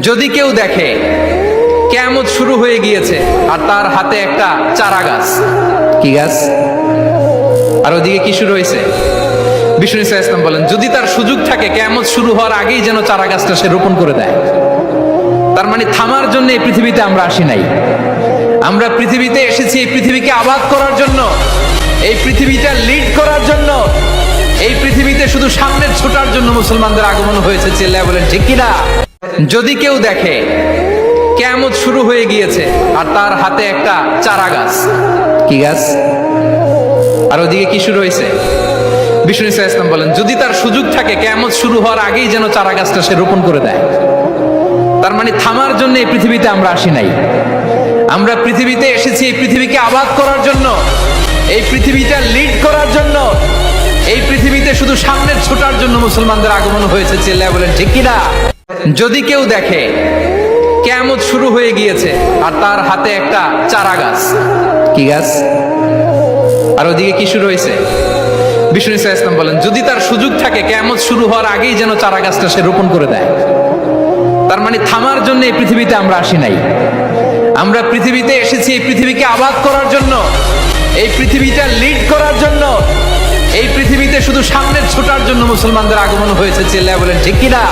যদি কেউ দেখে, কেয়ামত শুরু হয়ে গিয়েছে আর তার হাতে একটা চারা গাছ। কি গাছ? আর ওদিকে কি শুরু হয়েছে? বিষ্ণু ইসা ইসলাম বলেন, যদি তার সুযোগ থাকে, কেয়ামত শুরু হওয়ার আগেই যেন চারা গাছটা সে রোপণ করে দেয়। তার মানে থামার জন্য এই পৃথিবীতে আমরা আসি নাই। আমরা পৃথিবীতে এসেছি, এই পৃথিবীকে আবাদ করার জন্য, এই পৃথিবীটা লিড করার জন্য, এই পৃথিবীতে শুধু সামনের ছোটার জন্য মুসলমানদের আগমন হয়েছে চেল্লা বলেন ঠিক কিনা? যদি কেউ দেখে কেয়ামত শুরু হয়ে গিয়েছে আর তার হাতে একটা চারা গাছ, কি গাছ? আর ওদিকে কি শুরু হয়েছে? বিষ্ণু ইসা ইসলাম বলেন, যদি তার সুযোগ থাকে, কেয়ামত শুরু হওয়ার আগেই যেন চারা গাছটা সে রোপণ করে দেয়। তার মানে থামার জন্য এই পৃথিবীতে আমরা আসি নাই। আমরা পৃথিবীতে এসেছি, এই পৃথিবীকে আবাদ করার জন্য, এই পৃথিবীটা লিড করার জন্য, এই পৃথিবীতে শুধু সামনের ছোটার জন্য মুসলমানদের আগমন হয়েছে চেল্লা বলেন ঠিক কিনা? যদি কেউ দেখে কেয়ামত শুরু হয়ে গিয়েছে আর তার হাতে একটা চারা গাছ, কি গাছ? আর ওদিকে কি শুরু হয়েছে? বিষ্ণু ইসা ইসলাম বলেন, যদি তার সুযোগ থাকে শুরু হওয়ার আগেই যেন চারা গাছটা সে রোপণ করে দেয়। তার মানে থামার জন্য এই পৃথিবীতে আমরা আসি নাই। আমরা পৃথিবীতে এসেছি, এই পৃথিবীকে আবাদ করার জন্য, এই পৃথিবীটা লিড করার জন্য, এই পৃথিবীতে শুধু সামনের ছোটার জন্য মুসলমানদের আগমন হয়েছে চেল্লা বলেন, ঠিক কিনা?